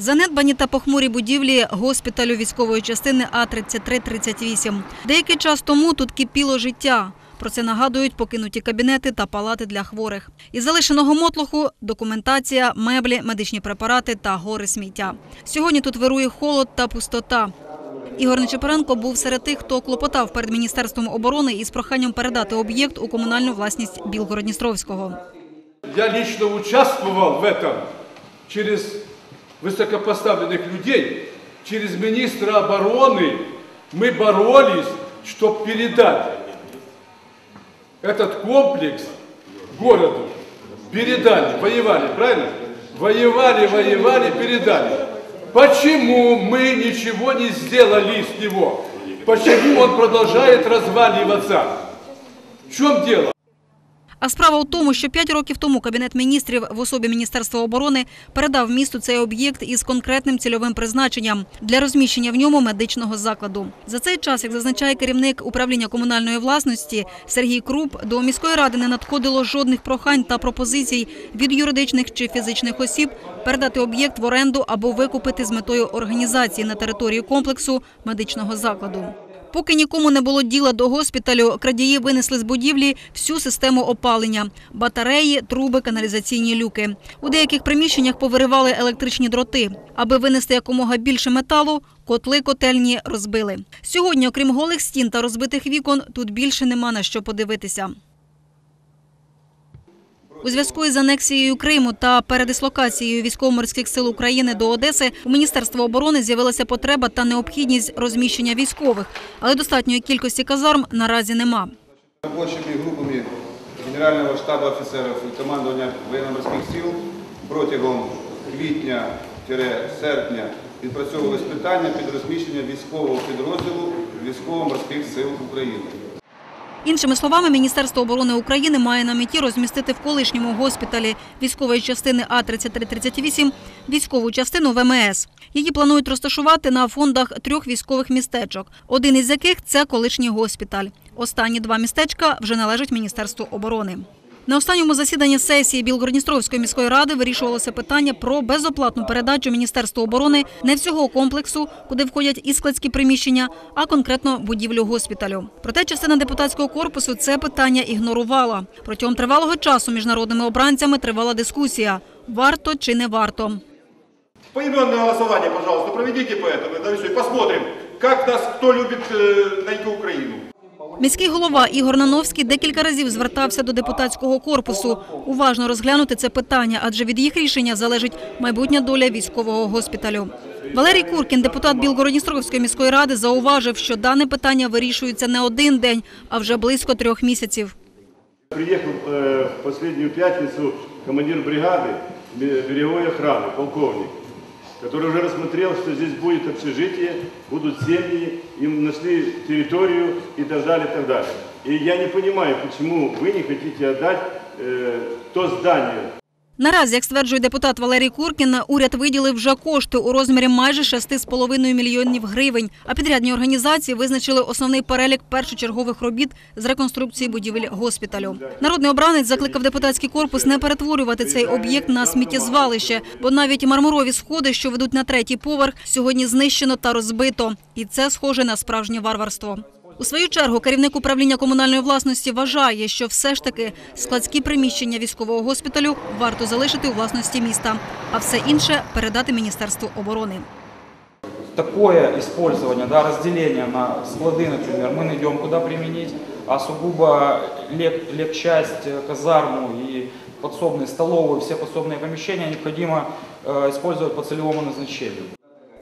Занедбані та похмурі будівлі госпіталю військової частини А-3338. Деякий час тому тут кипіло життя. Про це нагадують покинуті кабінети та палати для хворих. Із залишеного мотлоху – документація, меблі, медичні препарати та гори сміття. Сьогодні тут вирує холод та пустота. Ігор Нечепоренко був серед тих, хто клопотав перед Міністерством оборони із проханням передати об'єкт у комунальну власність Білгородністровського. Я лично участвовал в этом через высокопоставленных людей, через министра обороны. Мы боролись, чтобы передать этот комплекс городу. Передали, воевали, правильно? Воевали, воевали, передали. Почему мы ничего не сделали с него? Почему он продолжает разваливаться? В чем дело? А справа у тому, що п'ять років тому Кабінет міністрів в особі Міністерства оборони передав місту цей об'єкт із конкретним цільовим призначенням для розміщення в ньому медичного закладу. За цей час, як зазначає керівник управління комунальної власності Сергій Круп, до міської ради не надходило жодних прохань та пропозицій від юридичних чи фізичних осіб передати об'єкт в оренду або викупити з метою організації на території комплексу медичного закладу. Поки нікому не було діла до госпіталю, крадії винесли з будівлі всю систему опалення – батареї, труби, каналізаційні люки. У деяких приміщеннях повиривали електричні дроти. Аби винести якомога більше металу, котли котельні розбили. Сьогодні, окрім голих стін та розбитих вікон, тут більше нема на що подивитися. У зв'язку із анексією Криму та передислокацією військово-морських сил України до Одеси у Міністерства оборони з'явилася потреба та необхідність розміщення військових, але достатньої кількості казарм наразі нема. Робочими групами Генерального штабу офіцерів і командування воєнно-морських сил протягом квітня-серпня відпрацьовувалось питання під розміщення військового підрозділу військово-морських сил України. Іншими словами, Міністерство оборони України має на меті розмістити в колишньому госпіталі військової частини А-3338 військову частину ВМС. Її планують розташувати на фондах трьох військових містечок, один із яких – це колишній госпіталь. Останні два містечка вже належать Міністерству оборони. На останньому засіданні сесії Білгородністровської міської ради вирішувалося питання про безоплатну передачу Міністерству оборони не всього комплексу, куди входять і складські приміщення, а конкретно будівлю госпіталю. Проте частина депутатського корпусу це питання ігнорувала. Протягом тривалого часу між народними обранцями тривала дискусія: варто чи не варто. Поименное голосование, пожалуйста, проведите по этому, да и все, и посмотрим, как нас, кто любит э, найти Украину. Міський голова Ігор Нановський декілька разів звертався до депутатського корпусу уважно розглянути це питання, адже від їх рішення залежить майбутня доля військового госпіталю. Валерій Куркін, депутат Білгородністровської міської ради, зауважив, що дане питання вирішується не один день, а вже близько трьох місяців. Приехал э, в последнюю пятницу командир бригады бе- береговой охраны, полковник, Который уже рассмотрел, что здесь будет общежитие, будут семьи, им нашли территорию и так далее, и так далее. И я не понимаю, почему вы не хотите отдать э, то здание, Наразі, як стверджує депутат Валерій Куркін, уряд виділив вже кошти у розмірі майже 6,5 мільйонів гривень. А підрядні організації визначили основний перелік першочергових робіт з реконструкції будівель госпіталю. Народний обранець закликав депутатський корпус не перетворювати цей об'єкт на сміттєзвалище, бо навіть мармурові сходи, що ведуть на третій поверх, сьогодні знищено та розбито. І це схоже на справжнє варварство. У свою чергу керівник управління комунальної власності вважає, що все ж таки складські приміщення військового госпіталю варто залишити у власності міста, а все інше передати Міністерству оборони. такое использование, да, разделение на склады, например, мы найдем куда применить, а сугубо лег, легчасть, э, казарму и подсобные столовые, все подсобные помещения необходимо э, использовать по целевому назначению.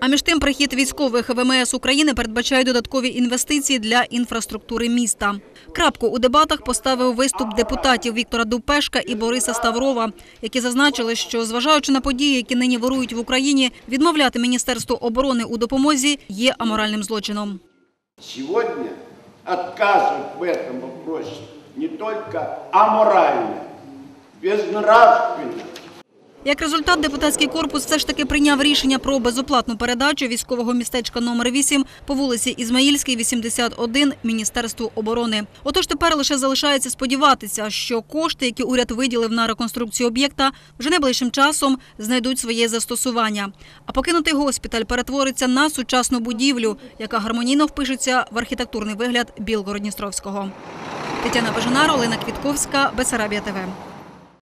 А між тим прихід військових ВМС України передбачає додаткові інвестиції для інфраструктури міста. Крапку у дебатах поставив виступ депутатів Віктора Дупешка і Бориса Ставрова, які зазначили, що зважаючи на події, які нині вирують в Україні, відмовляти Міністерству оборони у допомозі є аморальним злочином. Сегодня отказывать в этом вопросе не только аморально, безнравственно, Як результат, депутатський корпус все ж таки прийняв рішення про безоплатну передачу військового містечка номер 8 по вулиці Ізмаїльській, 81 Міністерству оборони. Отож тепер лише залишається сподіватися, що кошти, які уряд виділив на реконструкцію об'єкта, вже найближчим часом знайдуть своє застосування. А покинутий госпіталь перетвориться на сучасну будівлю, яка гармонійно впишеться в архітектурний вигляд Білгород-Дністровського. Тетяна Бежанар, Олена Квітковська, Бесарабія ТВ.